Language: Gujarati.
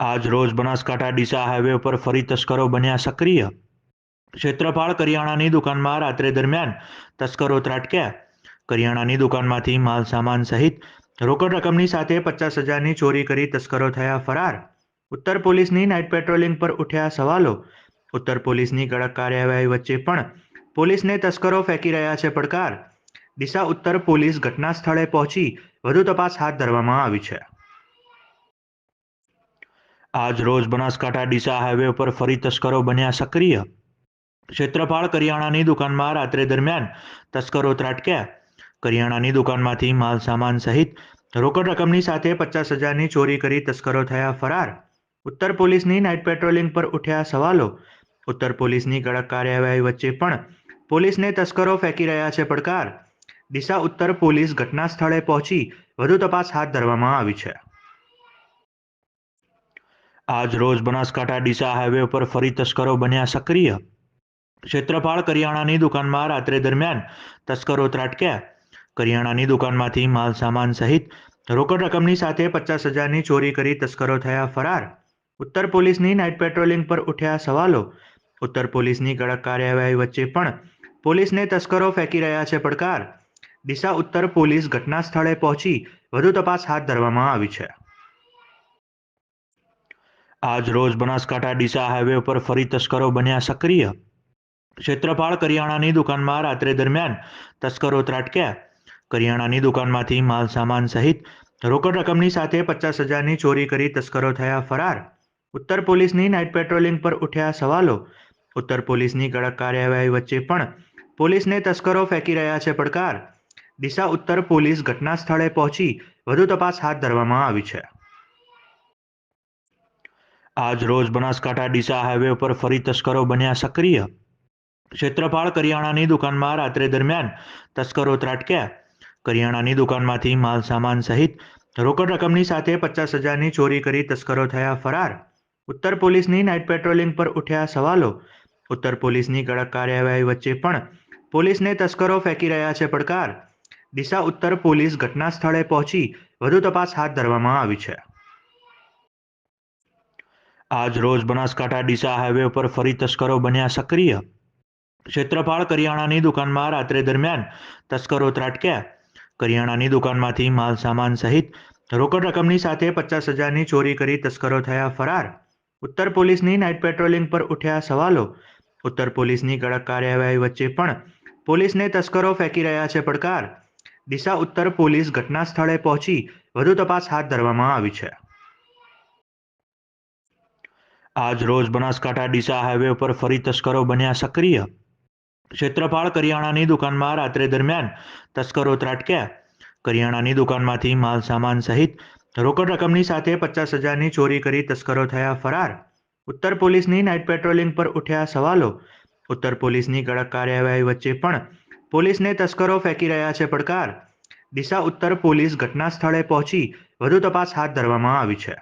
આજ રોજ બનાસકાંઠા ડીસા હાઈવે ઉપર ફરી તસ્કરો બન્યા સક્રિય. ક્ષેત્રપાળ કરિયાણાની દુકાનમાં રાત્રે દરમિયાન તસ્કરો ત્રાટક્યા. કરિયાણાની દુકાનમાંથી માલ સામાન સહિત રોકડ રકમની સાથે પચાસ હજારની ચોરી કરી તસ્કરો થયા ફરાર. ઉત્તર પોલીસની નાઇટ પેટ્રોલિંગ પર ઉઠ્યા સવાલો. ઉત્તર પોલીસની કડક કાર્યવાહી વચ્ચે પણ પોલીસને તસ્કરો ફેંકી રહ્યા છે પડકાર. ડીસા ઉત્તર પોલીસ ઘટના સ્થળે પહોંચી વધુ તપાસ હાથ ધરવામાં આવી છે. આજ રોજ બનાસકાંઠા ડીસા હાઈવે ઉપર ફરી તસ્કરો બન્યા સક્રિય. ક્ષેત્રપાળ કરિયાણાની દુકાનમાં રાત્રે દરમિયાન તસ્કરો ત્રાટક્યા. કરિયાણાની દુકાનમાંથી માલ સામાન સહિત રોકડ રકમની સાથે પચાસ હજારની ચોરી કરી તસ્કરો થયા ફરાર. ઉત્તર પોલીસની નાઇટ પેટ્રોલિંગ પર ઉઠ્યા સવાલો. ઉત્તર પોલીસની કડક કાર્યવાહી વચ્ચે પણ પોલીસને તસ્કરો ફેંકી રહ્યા છે પડકાર. ડીસા ઉત્તર પોલીસ ઘટના સ્થળે પહોંચી વધુ તપાસ હાથ ધરવામાં આવી છે. આજ રોજ બનાસકાંઠા ડીસા હાઈવે ઉપર ફરી તસ્કરો બન્યા સક્રિય. ક્ષેત્રપાળ કરિયાણાની દુકાનમાં રાત્રે દરમિયાન તસ્કરો ત્રાટક્યા. કરિયાણાની દુકાનમાંથી માલ સામાન સહિત રોકડ રકમની સાથે પચાસ હજારની ચોરી કરી તસ્કરો થયા ફરાર. ઉત્તર પોલીસની નાઇટ પેટ્રોલિંગ પર ઉઠ્યા સવાલો. ઉત્તર પોલીસની કડક કાર્યવાહી વચ્ચે પણ પોલીસને તસ્કરો ફેંકી રહ્યા છે પડકાર. ડીસા ઉત્તર પોલીસ ઘટના સ્થળે પહોંચી વધુ તપાસ હાથ ધરવામાં આવી છે. આજ રોજ બનાસકાંઠા ડીસા હાઈવે ઉપર ફરી તસ્કરો બન્યા સક્રિય. ક્ષેત્રપાળ કરિયાણાની દુકાનમાં રાત્રે દરમિયાન તસ્કરો ત્રાટક્યા. કરિયાણાની દુકાનમાંથી માલ સામાન સહિત રોકડ રકમની સાથે પચાસ હજારની ચોરી કરી તસ્કરો થયા ફરાર. ઉત્તર પોલીસની નાઇટ પેટ્રોલિંગ પર ઉઠ્યા સવાલો. ઉત્તર પોલીસની કડક કાર્યવાહી વચ્ચે પણ પોલીસને તસ્કરો ફેંકી રહ્યા છે પડકાર. ડીસા ઉત્તર પોલીસ ઘટના સ્થળે પહોંચી વધુ તપાસ હાથ ધરવામાં આવી છે. આજ રોજ બનાસકાંઠા ડીસા હાઈવે ઉપર ફરી તસ્કરો બન્યા સક્રિય. ક્ષેત્રપાળ કરિયાણાની દુકાનમાં રાત્રે દરમિયાન તસ્કરો ત્રાટક્યા. કરિયાણાની દુકાનમાંથી માલ સામાન સહિત રોકડ રકમની સાથે પચાસ હજારની ચોરી કરી તસ્કરો થયા ફરાર. ઉત્તર પોલીસની નાઇટ પેટ્રોલિંગ પર ઉઠ્યા સવાલો. ઉત્તર પોલીસની કડક કાર્યવાહી વચ્ચે પણ પોલીસને તસ્કરો ફેંકી રહ્યા છે પડકાર. ડીસા ઉત્તર પોલીસ ઘટના સ્થળે પહોંચી વધુ તપાસ હાથ ધરવામાં આવી છે. આજ રોજ બનાસકાંઠા ડીસા હાઈવે ઉપર ફરી તસ્કરો બન્યા સક્રિય. ક્ષેત્રપાળ કરિયાણાની દુકાનમાં રાત્રે દરમિયાન તસ્કરો ત્રાટક્યા. કરિયાણાની દુકાનમાંથી માલ સામાન સહિત રોકડ રકમની સાથે પચાસ હજારની ચોરી કરી તસ્કરો થયા ફરાર. ઉત્તર પોલીસની નાઇટ પેટ્રોલિંગ પર ઉઠ્યા સવાલો. ઉત્તર પોલીસની કડક કાર્યવાહી વચ્ચે પણ પોલીસને તસ્કરો ફેંકી રહ્યા છે પડકાર. ડીસા ઉત્તર પોલીસ ઘટના સ્થળે પહોંચી વધુ તપાસ હાથ ધરવામાં આવી છે. આજ રોજ બનાસકાંઠા ડીસા હાઈવે ઉપર ફરી તસ્કરો બન્યા સક્રિય. ક્ષેત્રપાળ કરિયાણાની દુકાનમાં રાત્રે દરમિયાન તસ્કરો ત્રાટક્યા. કરિયાણાની દુકાનમાંથી માલ સામાન સહિત રોકડ રકમની સાથે પચાસ હજારની ચોરી કરી તસ્કરો થયા ફરાર. ઉત્તર પોલીસની નાઇટ પેટ્રોલિંગ પર ઉઠ્યા સવાલો. ઉત્તર પોલીસની કડક કાર્યવાહી વચ્ચે પણ પોલીસને તસ્કરો ફેંકી રહ્યા છે પડકાર. ડીસા ઉત્તર પોલીસ ઘટના સ્થળે પહોંચી વધુ તપાસ હાથ ધરવામાં આવી છે.